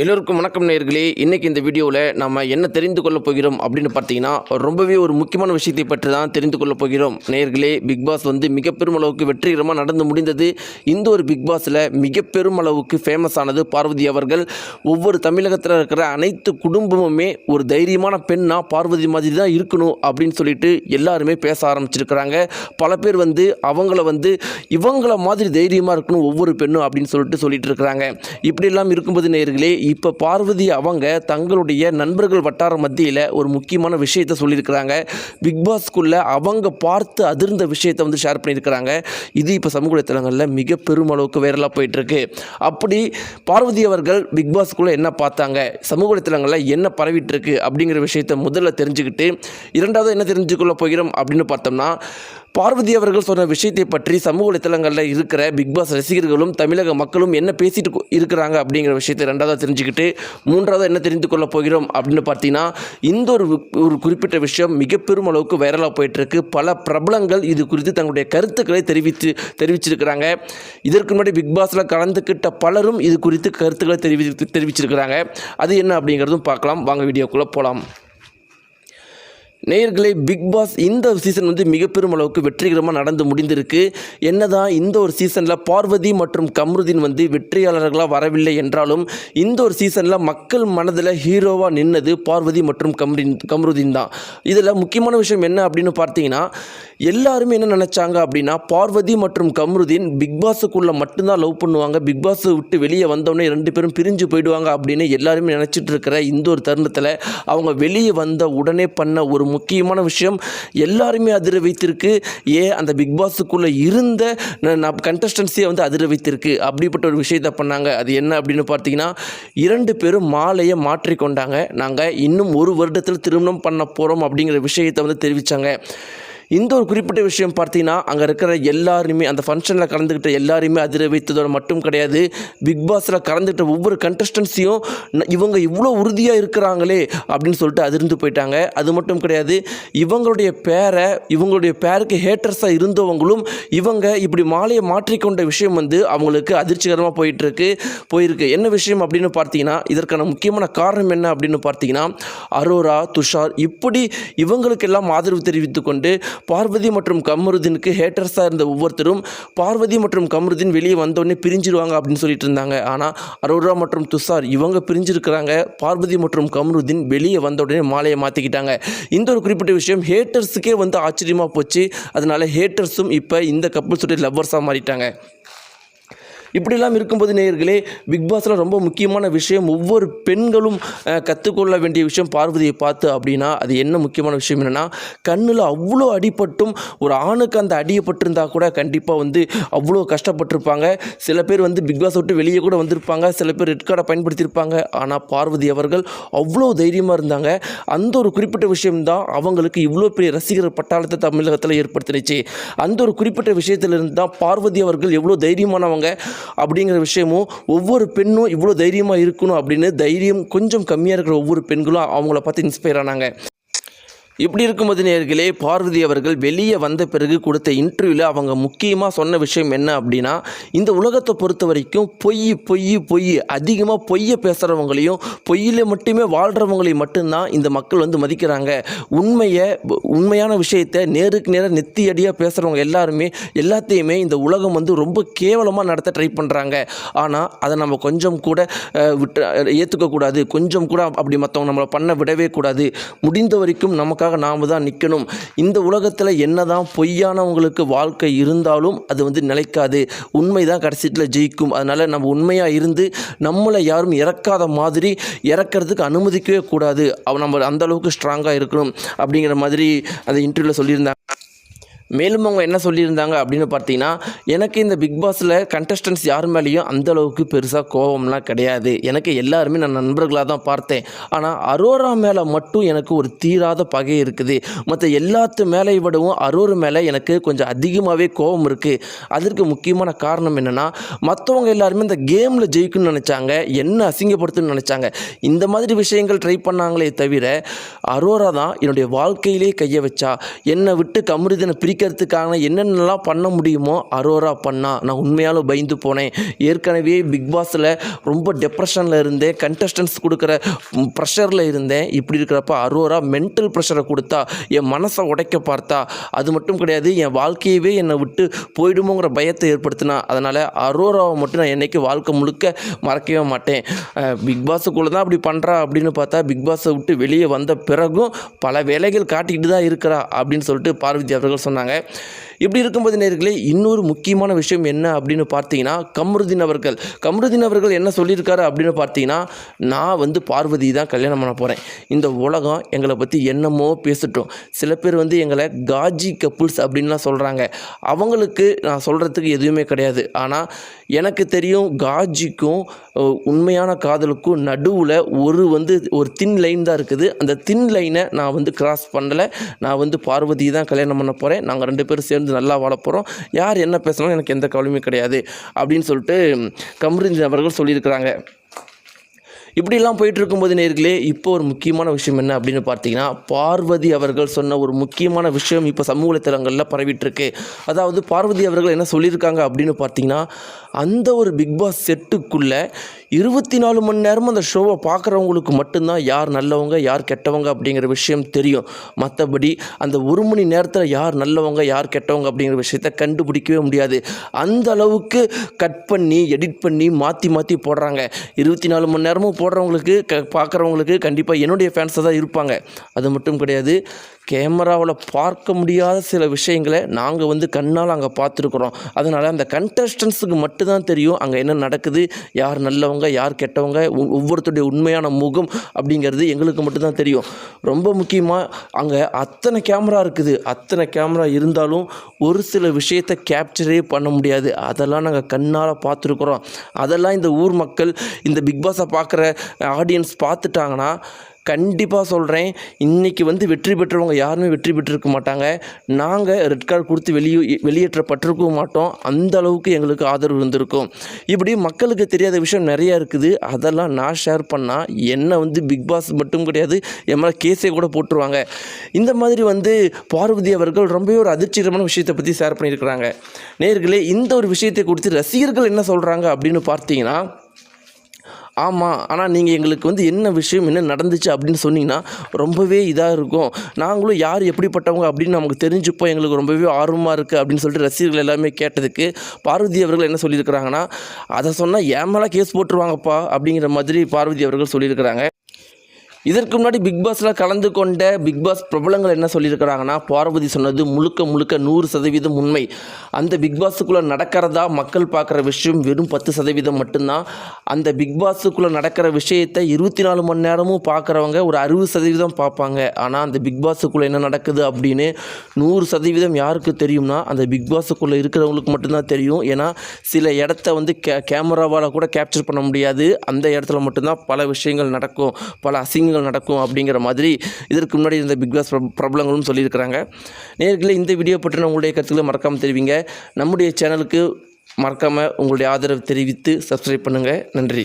எல்லோருக்கும் வணக்கம் நேர்களே. இன்றைக்கி இந்த வீடியோவில் நம்ம என்ன தெரிந்து கொள்ளப் போகிறோம் அப்படின்னு பார்த்தீங்கன்னா ரொம்பவே ஒரு முக்கியமான விஷயத்தை பற்றி தான் தெரிந்து கொள்ளப் போகிறோம். நேர்களே பிக் பாஸ் வந்து மிக பெருமளவுக்கு வெற்றிகரமாக நடந்து முடிந்தது. இந்த ஒரு பிக் பாஸில் மிக பெருமளவுக்கு ஃபேமஸ் ஆனது பார்வதி அவர்கள். ஒவ்வொரு தமிழகத்தில் இருக்கிற அனைத்து குடும்பமுமே ஒரு தைரியமான பெண்ணாக பார்வதி மாதிரி தான் இருக்கணும் அப்படின்னு சொல்லிட்டு எல்லாருமே பேச ஆரம்பிச்சிருக்கிறாங்க. பல பேர் வந்து அவங்கள வந்து இவங்கள மாதிரி தைரியமாக இருக்கணும் ஒவ்வொரு பெண்ணும் அப்படின்னு சொல்லிட்டு சொல்லிட்டு இருக்கிறாங்க. இப்படியெல்லாம் இருக்கும்போது நேர்களே இப்போ பார்வதி அவங்க தங்களுடைய நண்பர்கள் வட்டார மத்தியில் ஒரு முக்கியமான விஷயத்தை சொல்லியிருக்கிறாங்க. பிக் பாஸ்க்குள்ளே அவங்க பார்த்து அதிர்ந்த விஷயத்தை வந்து ஷேர் பண்ணியிருக்கிறாங்க. இது இப்போ சமூக வலைத்தளங்களில் மிக பெருமளவுக்கு வைரலாக போயிட்டுருக்கு. அப்படி பார்வதி அவர்கள் பிக் பாஸ்க்குள்ளே என்ன பார்த்தாங்க? சமூக வலைத்தளங்களில் என்ன பரவிட்டுருக்கு? அப்படிங்கிற விஷயத்தை முதல்ல தெரிஞ்சுக்கிட்டு இரண்டாவது என்ன தெரிஞ்சுக்கொள்ள போகிறோம் அப்படின்னு பார்த்தோம்னா பார்வதி அவர்கள் சொன்ன விஷயத்தை பற்றி சமூக வலைத்தளங்களில் இருக்கிற பிக் பாஸ் ரசிகர்களும் தமிழக மக்களும் என்ன பேசிட்டு இருக்கிறாங்க அப்படிங்கிற விஷயத்தை ரெண்டாவது தெரிஞ்சுக்கிட்டு மூன்றாவது என்ன தெரிந்து கொள்ள போகிறோம் அப்படின்னு பார்த்தீங்கன்னா இந்த ஒரு ஒரு குறிப்பிட்ட விஷயம் மிக பெரும் அளவுக்கு வைரலாக போயிட்டுருக்கு. பல பிரபலங்கள் இது குறித்து தங்களுடைய கருத்துக்களை தெரிவித்து தெரிவிச்சிருக்கிறாங்க. இதற்கு முன்னாடி பிக் பாஸில் கலந்துக்கிட்ட பலரும் இது குறித்து கருத்துக்களை தெரிவித்து தெரிவிச்சிருக்கிறாங்க. அது என்ன அப்படிங்கிறதும் பார்க்கலாம். வாங்க வீடியோக்குள்ளே போகலாம் நேயர்களே பிக் பாஸ் இந்த சீசன் வந்து மிக பெரும் அளவுக்கு வெற்றிகரமாக நடந்து முடிந்திருக்கு. என்னதான் இந்த ஒரு சீசனில் பார்வதி மற்றும் கம்ருதீன் வந்து வெற்றியாளர்களாக வரவில்லை என்றாலும் இந்த ஒரு சீசனில் மக்கள் மனதில் ஹீரோவாக நின்னது பார்வதி மற்றும் கம்ரின் கம்ருதீன் தான். இதில் முக்கியமான விஷயம் என்ன அப்படின்னு பார்த்தீங்கன்னா எல்லாருமே என்ன நினச்சாங்க அப்படின்னா பார்வதி மற்றும் கம்ருதீன் பிக் பாஸுக்குள்ளே மட்டும்தான் லவ் பண்ணுவாங்க. பிக் பாஸை விட்டு வெளியே வந்தோடனே ரெண்டு பேரும் பிரிஞ்சு போயிடுவாங்க அப்படின்னு எல்லாருமே நினச்சிட்டு இருக்கிற இந்த ஒரு தருணத்தில் அவங்க வெளியே வந்த உடனே பண்ண ஒரு முக்கியமான விஷயம் எல்லாருமே அதிர வைத்திருக்கு. ஏன்? அந்த பிக் பாஸுக்குள்ளே இருந்த கண்டஸ்டன்ஸியை வந்து அதிர வைத்திருக்கு. அப்படிப்பட்ட ஒரு விஷயத்தை பண்ணாங்க. அது என்ன அப்படின்னு பார்த்தீங்கன்னா இரண்டு பேரும் மாலையை மாற்றிக்கொண்டாங்க நாங்கள் இன்னும் ஒரு வருடத்தில் திருமணம் பண்ண போகிறோம் அப்படிங்கிற விஷயத்தை வந்து தெரிவித்தாங்க இந்த ஒரு குறிப்பிட்ட விஷயம் பார்த்தீங்கன்னா அங்கே இருக்கிற எல்லாருமே அந்த ஃபங்க்ஷனில் கலந்துக்கிட்ட எல்லாருமே அதிர வைத்ததோட மட்டும் கிடையாது. பிக் பாஸில் கலந்துக்கிட்ட ஒவ்வொரு கண்டஸ்டன்ஸையும் இவங்க இவ்வளோ உறுதியாக இருக்கிறாங்களே அப்படின்னு சொல்லிட்டு அதிர்ந்து போயிட்டாங்க. அது மட்டும் கிடையாது. இவங்களுடைய பேரை இவங்களுடைய பேருக்கு ஹேட்டர்ஸாக இருந்தவங்களும் இவங்க இப்படி மாலையை மாற்றிக்கொண்ட விஷயம் வந்து அவங்களுக்கு அதிர்ச்சிகரமாக போயிட்டுருக்கு. போயிருக்கு. என்ன விஷயம் அப்படின்னு பார்த்தீங்கன்னா இதற்கான முக்கியமான காரணம் என்ன அப்படின்னு பார்த்தீங்கன்னா அரோரா துஷார் இப்படி இவங்களுக்கெல்லாம் ஆதரவு தெரிவித்து கொண்டு பார்வதி மற்றும் கமருதீனுக்கு ஹேட்டர்ஸாக இருந்த ஒவ்வொருத்தரும் பார்வதி மற்றும் கமருதீன் வெளியே வந்தோடனே பிரிஞ்சிருவாங்க அப்படின்னு சொல்லிட்டு இருந்தாங்க. ஆனால் அரோரா மற்றும் துஷார் இவங்க பிரிஞ்சிருக்கிறாங்க. பார்வதி மற்றும் கமருதீன் வெளியே வந்த உடனே மாலையை மாற்றிக்கிட்டாங்க இந்த ஒரு குறிப்பிட்ட விஷயம் ஹேட்டர்ஸுக்கே வந்து ஆச்சரியமாக போச்சு. அதனால ஹேட்டர்ஸும் இப்போ இந்த கப்புள்ஸுடைய லவ்வர்ஸாக மாறிட்டாங்க. இப்படிலாம் இருக்கும்போது நேயர்களே பிக் பாஸில் ரொம்ப முக்கியமான விஷயம் ஒவ்வொரு பெண்களும் கற்றுக்கொள்ள வேண்டிய விஷயம் பார்வதியை பார்த்து அப்படின்னா அது என்ன முக்கியமான விஷயம் என்னென்னா கண்ணில் அவ்வளோ அடிபட்டும் ஒரு ஆணுக்கு அந்த அடியப்பட்டிருந்தா கூட கண்டிப்பாக வந்து அவ்வளோ கஷ்டப்பட்டிருப்பாங்க. சில பேர் வந்து பிக் பாஸ் விட்டு வெளியே கூட வந்திருப்பாங்க சில பேர் ரெட் கார்டை பயன்படுத்தியிருப்பாங்க. ஆனால் பார்வதி அவர்கள் அவ்வளோ தைரியமாக இருந்தாங்க. அந்த ஒரு குறிப்பிட்ட விஷயம்தான் அவங்களுக்கு இவ்வளோ பெரிய ரசிகர் பட்டாளத்தை தமிழகத்தில் ஏற்படுத்தினுச்சு. அந்த ஒரு குறிப்பிட்ட விஷயத்திலிருந்து தான் பார்வதி அவர்கள் எவ்வளோ தைரியமானவங்க அப்படிங்கிற விஷயமும் ஒவ்வொரு பெண்ணும் இவ்வளோ தைரியமாக இருக்கணும் அப்படின்னு தைரியம் கொஞ்சம் கம்மியாக இருக்கிற ஒவ்வொரு பெண்களும் அவங்கள பார்த்து இன்ஸ்பயர் ஆனாங்க. இப்படி இருக்கும்போது நேர்களே பார்வதி அவர்கள் வெளியே வந்த பிறகு கொடுத்த இன்டர்வியூவில் அவங்க முக்கியமாக சொன்ன விஷயம் என்ன அப்படின்னா இந்த உலகத்தை பொறுத்த வரைக்கும் பொய் பொய் பொய் அதிகமாக பொய்யை பேசுகிறவங்களையும் பொய்யில் மட்டுமே வாழ்கிறவங்களையும் மட்டும்தான் இந்த மக்கள் வந்து மதிக்கிறாங்க. உண்மையை உண்மையான விஷயத்தை நேருக்கு நேராக நெத்தியடியாக பேசுகிறவங்க எல்லாருமே எல்லாத்தையுமே இந்த உலகம் வந்து ரொம்ப கேவலமாக நடத்த ட்ரை பண்ணுறாங்க ஆனால் அதை நம்ம கொஞ்சம் கூட விட்டு ஏற்றுக்கக்கூடாது கொஞ்சம் கூட அப்படி மற்றவங்க நம்மளை பண்ண விடவே கூடாது. முடிந்த வரைக்கும் நமக்காக நாம் தான் நிற்கணும் இந்த உலகத்தில் என்னதான் பொய்யானவங்களுக்கு வாழ்க்கை இருந்தாலும் அது வந்து நிலைக்காது. உண்மை தான் கடைசியில் ஜெயிக்கும். அதனால் நம்ம உண்மையாக இருந்து நம்மளை யாரும் இறக்காத மாதிரி இறக்கிறதுக்கு அனுமதிக்கவே கூடாது. அவ- நம்ம அந்த அளவுக்கு ஸ்ட்ராங்காக இருக்கணும் அப்படிங்கிற மாதிரி அந்த இன்டர்வியூவில் சொல்லியிருந்தாங்க. மேலும் அவங்க என்ன சொல்லியிருந்தாங்க அப்படின்னு பார்த்தீங்கன்னா எனக்கு இந்த பிக் பாஸில் கண்டஸ்டன்ஸ் யார் மேலேயும் அந்தளவுக்கு பெருசாக கோபம்லாம் கிடையாது. எனக்கு எல்லாருமே நான் நண்பர்களாக தான் பார்த்தேன். ஆனால் அரோரா மேலே மட்டும் எனக்கு ஒரு தீராத பகை இருக்குது. மற்ற எல்லாத்து மேலே விடவும் அரோரா மேலே எனக்கு கொஞ்சம் அதிகமாகவே கோபம் இருக்குது அதற்கு முக்கியமான காரணம் என்னென்னா மற்றவங்க எல்லாருமே இந்த கேமில் ஜெயிக்கணும்னு நினச்சாங்க என்ன அசிங்கப்படுத்தணும்னு நினச்சாங்க. இந்த மாதிரி விஷயங்கள் ட்ரை பண்ணாங்களே தவிர அரோரா தான் என்னுடைய வாழ்க்கையிலே கையை வச்சா என்னை விட்டு கமருதனை பிரிக்க ஜெயிக்கிறதுக்கான என்னென்னலாம் பண்ண முடியுமோ அரோரா பண்ணா. நான் உண்மையாலும் பயந்து போனேன். ஏற்கனவே பிக் பாஸில் ரொம்ப டெப்ரெஷனில் இருந்தேன். கண்டஸ்டன்ஸ் கொடுக்குற ப்ரெஷரில் இருந்தேன். இப்படி இருக்கிறப்ப அரோரா மென்டல் ப்ரெஷரை கொடுத்தா என் மனசை உடைக்க பார்த்தா. அது மட்டும் கிடையாது என் வாழ்க்கையவே என்னை விட்டு போயிடுமோங்கிற பயத்தை ஏற்படுத்தினா. அதனால் அரோராவை மட்டும் நான் என்றைக்கு வாழ்க்கை முழுக்க மறக்கவே மாட்டேன். பிக் பாஸுக்குள்ளே தான் அப்படி பண்ணுறா அப்படின்னு பார்த்தா பிக் பாஸை விட்டு வெளியே வந்த பிறகும் பல வேலைகள் காட்டிக்கிட்டு தான் இருக்கிறா அப்படின்னு சொல்லிட்டு பார்வதி அவர்கள் சொன்னாங்க. இப்படி இருக்கும்போது நேர்களே இன்னொரு முக்கியமான விஷயம் என்ன அப்படின்னு பார்த்தீங்கன்னா கம்ருதீன் அவர்கள். கம்ருதீன் அவர்கள் என்ன சொல்லியிருக்காரு அப்படின்னு பார்த்தீங்கன்னா நான் வந்து பார்வதி தான் கல்யாணம் பண்ண போகிறேன் இந்த உலகம் எங்களை பற்றி என்னமோ பேசட்டும். சில பேர் வந்து எங்களை காஜி கப்புள்ஸ் அப்படின்லாம் சொல்கிறாங்க அவங்களுக்கு நான் சொல்கிறதுக்கு எதுவுமே கிடையாது. ஆனால் எனக்கு தெரியும் காஜிக்கும் உண்மையான காதலுக்கும் நடுவில் ஒரு வந்து ஒரு தின் லைன் தான் இருக்குது. அந்த தின் லைனை நான் வந்து கிராஸ் பண்ணலை. நான் வந்து பார்வதி தான் கல்யாணம் பண்ண போகிறேன் நாங்கள் ரெண்டு பேரும் சேர்ந்து நல்லா வாழ போகிறோம் யார் என்ன பேசினாலும் எனக்கு எந்த கவலையுமே கிடையாது அப்படின்னு சொல்லிட்டு கமரிஞ்சி அவர்கள் சொல்லியிருக்கிறாங்க. இப்படிலாம் போயிட்டு இருக்கும்போது நேர்களே இப்போ ஒரு முக்கியமான விஷயம் என்ன அப்படின்னு பார்த்தீங்கன்னா பார்வதி அவர்கள் சொன்ன ஒரு முக்கியமான விஷயம் இப்போ சமூக வலைத்தளங்களில் பரவிட்டுருக்கு. அதாவது பார்வதி அவர்கள் என்ன சொல்லியிருக்காங்க அப்படின்னு பார்த்தீங்கன்னா அந்த ஒரு பிக் பாஸ் செட்டுக்குள்ளே இருபத்தி நாலு மணி நேரமும் அந்த ஷோவை பார்க்குறவங்களுக்கு மட்டும்தான் யார் நல்லவங்க யார் கெட்டவங்க அப்படிங்கிற விஷயம் தெரியும். மற்றபடி அந்த ஒரு மணி நேரத்தில் யார் நல்லவங்க யார் கெட்டவங்க அப்படிங்கிற விஷயத்த கண்டுபிடிக்கவே முடியாது. அந்த அளவுக்கு கட் பண்ணி எடிட் பண்ணி மாற்றி மாற்றி போடுறாங்க. இருபத்தி நாலு மணி நேரமும் போடுறவங்களுக்கு க பார்க்குறவங்களுக்கு கண்டிப்பாக என்னுடைய ஃபேன்ஸாக தான் இருப்பாங்க. அது மட்டும் கிடையாது. கேமராவில் பார்க்க முடியாத சில விஷயங்களை நாங்கள் வந்து கண்ணால் அங்கே பார்த்துருக்குறோம். அதனால் அந்த கண்டஸ்டன்ஸுக்கு மட்டும்தான் தெரியும் அங்கே என்ன நடக்குது யார் நல்லவங்க யார் கெட்டவங்க ஒவ்வொருத்தருடைய உண்மையான முகம் அப்படிங்கிறது எங்களுக்கு மட்டும்தான் தெரியும். ரொம்ப முக்கியமாக அங்கே அத்தனை கேமரா இருக்குது. அத்தனை கேமரா இருந்தாலும் ஒரு சில விஷயத்தை கேப்சரே பண்ண முடியாது. அதெல்லாம் நாங்கள் கண்ணால் பார்த்துருக்குறோம். அதெல்லாம் இந்த ஊர் மக்கள் இந்த பிக் பாஸை பார்க்குற ஆடியன்ஸ் பார்த்துட்டாங்கன்னா கண்டிப்பாக சொல்கிறேன் இன்றைக்கி வந்து வெற்றி பெற்றவங்க யாருமே வெற்றி பெற்றிருக்க மாட்டாங்க. நாங்கள் ரெட் கார்டு கொடுத்து வெளியே வெளியேற்றப்பட்டிருக்கவும் மாட்டோம். அந்த அளவுக்கு எங்களுக்கு ஆதரவு இருந்திருக்கும். இப்படி மக்களுக்கு தெரியாத விஷயம் நிறையா இருக்குது. அதெல்லாம் நான் ஷேர் பண்ணால் என்ன வந்து பிக் பாஸ் மட்டும் கிடையாது. என் மேலே கேஸே கூட போட்டுருவாங்க. இந்த மாதிரி வந்து பார்வதி அவர்கள் ரொம்பவே ஒரு அதிர்ச்சிகரமான விஷயத்தை பற்றி ஷேர் பண்ணியிருக்கிறாங்க. நேர்களே இந்த ஒரு விஷயத்தை குறித்து ரசிகர்கள் என்ன சொல்கிறாங்க அப்படின்னு பார்த்தீங்கன்னா ஆமாம் ஆனால் நீங்கள் எங்களுக்கு வந்து என்ன விஷயம் என்ன நடந்துச்சு அப்படின்னு சொன்னீங்கன்னா ரொம்பவே இதாக இருக்கும். நாங்களும் யார் எப்படிப்பட்டவங்க அப்படின்னு நமக்கு தெரிஞ்சுப்போம். எங்களுக்கு ரொம்பவே ஆர்வமாக இருக்குது அப்படின்னு சொல்லிட்டு ரசிகர்கள் எல்லாமே கேட்டதுக்கு பார்வதி அவர்கள் என்ன சொல்லியிருக்கிறாங்கன்னா அதை சொன்னால் ஏன் மேலே கேஸ் போட்டுருவாங்கப்பா அப்படிங்கிற மாதிரி பார்வதி அவர்கள் சொல்லியிருக்கிறாங்க. இதற்கு முன்னாடி பிக் பாஸில் கலந்து கொண்ட பிக் பாஸ் பிரபலங்கள் என்ன சொல்லியிருக்கிறாங்கன்னா பார்வதி சொன்னது முழுக்க முழுக்க நூறு சதவீதம் உண்மை. அந்த பிக் பாஸுக்குள்ளே நடக்கிறதா மக்கள் பார்க்குற விஷயம் வெறும் பத்து சதவீதம் மட்டும்தான். அந்த பிக் பாஸுக்குள்ளே நடக்கிற விஷயத்தை இருபத்தி நாலு மணி நேரமும் பார்க்குறவங்க ஒரு அறுபது சதவீதம் பார்ப்பாங்க. ஆனால் அந்த பிக் பாஸுக்குள்ளே என்ன நடக்குது அப்படின்னு நூறு சதவீதம் யாருக்கு தெரியும்னா அந்த பிக் பாஸுக்குள்ளே இருக்கிறவங்களுக்கு மட்டும்தான் தெரியும். ஏன்னா சில இடத்த வந்து கே கேமராவால் கூட கேப்சர் பண்ண முடியாது. அந்த இடத்துல மட்டும்தான் பல விஷயங்கள் நடக்கும். பல அசிங்கங்கள் நடக்கும் அப்படிங்கிற மாதிரி இதற்கு முன்னாடி இருந்த பிக் பாஸ் பிரபலங்களும் சொல்லியிருக்கிறாங்க. நேர்களை இந்த வீடியோ பற்றின உங்களுடைய கருத்துக்களை மறக்காமல் தெரிவிங்க. நம்முடைய சேனலுக்கு மறக்காமல் உங்களுடைய ஆதரவு தெரிவித்து சப்ஸ்கிரைப் பண்ணுங்கள் நன்றி.